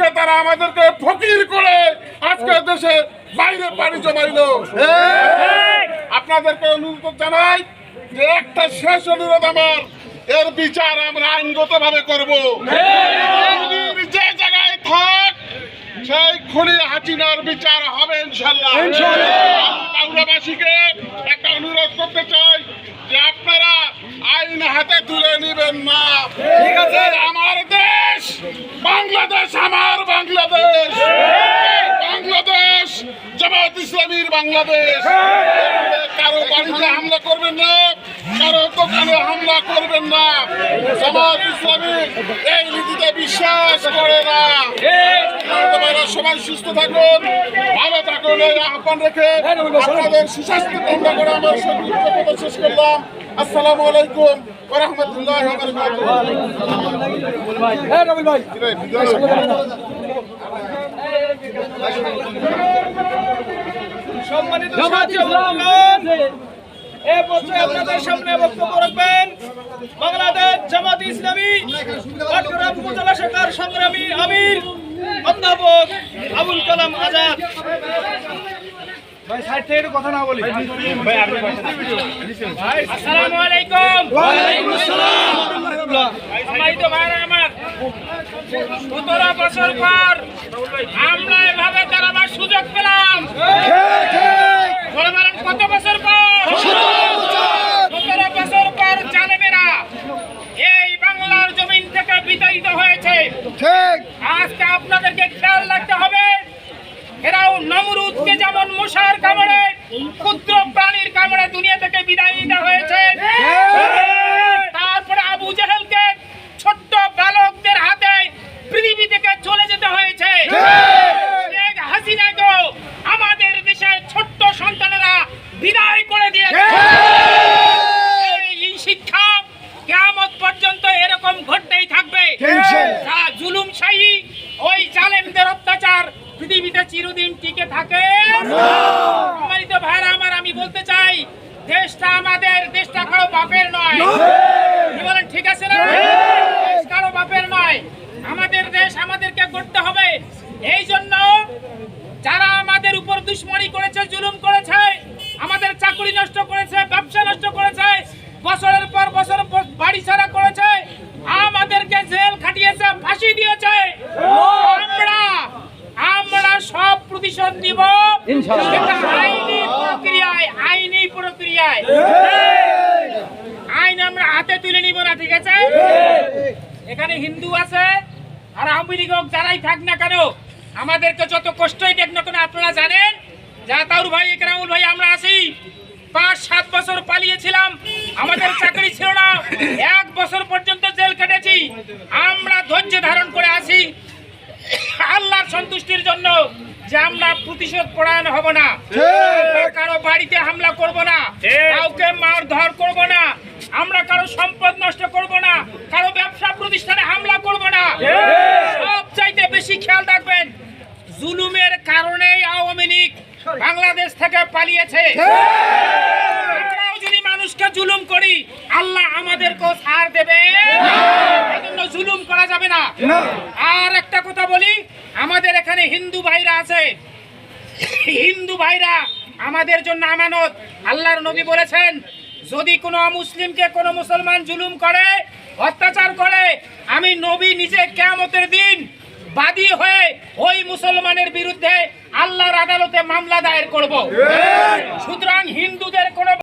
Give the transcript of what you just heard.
আজকে তারা আমাদেরকে ফকির করে আজকে দেশে বাইরে পানি জমাইল। আপনাদেরকে অনুরোধ জানাই যে একটা শেষ অনুরোধ আমার এর বিচার আমরা আইনগত ভাবে করব যে জায়গায় থাক সেই খুনি হাসিনার বিচার হবে ইনশাল্লাহ। বাংলাবাসীকে একটা অনুরোধ করতে চাই যে আপনারা আইন হাতে তুলে নেবেন না ঠিক আছে আমার দেশ বাংলাদেশ আমার বাংলাদেশ বাংলাদেশ জামাত ইসলামীর বাংলাদেশ। কারও বাড়িতে হামলা করবেন না কারও দোকানে হামলা করবেন না। জামাত ইসলামী এই নীতিতে বিশ্বাস করে না। সবাই সুস্থ থাকুন ভালো থাকুন এই আহ্বান রেখে আপনাদের সুস্বাস্থ্য কামনা করে আমার সংক্ষিপ্ত শেষ করলাম। আসসালামু আলাইকুম ওয়া রাহমাতুল্লাহি ওয়া সম্মানিত সাথী ও বন্ধুগণ, এ পর্যায়ে আপনাদের সামনে বক্তব্য রাখবেন বাংলাদেশ জামাত ইসলামী চট্টগ্রাম উপজেলা শাখার সংগ্রামী আমির অধ্যাপক আবুল কালাম আজাদ। আসসালামু আলাইকুম। সম্মানিত ভাইরা আমার সতেরো বছর পর আমরা এভাবে দাঁড়াবার সুযোগ পেলাম বলে বলেন কত বছর পর সতেরো বছর পর জালেমেরা এই বাংলার জমিন থেকে বিতাড়িত হয়েছে আজকে আপনাদেরকে খেয়াল রাখতে হবে এরাও নমরুদকে যেমন মশার কামড়ে ক্ষুদ্র প্রাণীর কামড়ে দুনিয়া থেকে বিদায় নিতে হয়েছে। চিরদিন টিকে থাকে। সম্মানিত ভাইরা আমার আমি বলতে চাই দেশটা আমাদের দেশটা কারও বাপের নয়। কি বলেন ঠিক আছে না? দেশ কারও বাপের নয়। আমাদের দেশ আমাদেরকে গড়তে হবে। এই জন্য যারা আমাদের উপর দুশ্মনী করেছে আমাদের চাকরি নষ্ট করেছে ব্যবসা নষ্ট করেছে বছরের পর বছর প- বাড়ি ছাড়া করেছে আমাদেরকে জেল খাটিয়েছে ফাঁসি দিয়েছে আমরা আমরা সব প্রতিশোধ নিব সেটা আইনি প্রক্রিয়ায় আইনি আইন আমরা হাতে তুলে নিব না ঠিক আছে? এখানে হিন্দু আছে আর আওয়ামী লীগ যারাই থাক না কেন আমাদেরকে যত কষ্টই দেখ না কেন আপনারা জানেন যা তাউর ভাই একরামুল ভাই আমরা আছি। পাঁচ সাত বছর পালিয়েছিলাম আমাদের চাকরি ছিল না। এক বছর পর্যন্ত জেল কেটেছি। আমরা ধৈর্য ধারণ করে আছি। আল্লাহর সন্তুষ্টির জন্য যে আমরা প্রতিশোধ পরায়ণ হব না। কারও বাড়িতে হামলা করব না। কাউকে মার ধর করব না। আমরা কারও সম্পদ নষ্ট করব না। কারও ব্যবসা প্রতিষ্ঠানে হামলা করব না। সব চাইতে বেশি খেয়াল রাখবেন জুলুমের কারণেই আওয়ামী লীগ বাংলাদেশ থেকে পালিয়েছে আমরাও যদি মানুষকে জুলুম করি আল্লাহ আমাদেরকেও ছাড় দেবে। এজন্য জুলুম করা যাবে না। আর একটা কথা বলি আমাদের এখানে হিন্দু ভাইরা আছে। হিন্দু ভাইরা আমাদের জন্য আমানত। আল্লাহর নবী বলেছেন যদি কোনো মুসলিমকে কোনো মুসলমান জুলুম করে অত্যাচার করে আমি নবী নিজে কেয়ামতের দিন বাদী হয়ে ওই মুসলমানের বিরুদ্ধে আল্লাহর আদালতে মামলা দায়ের করব।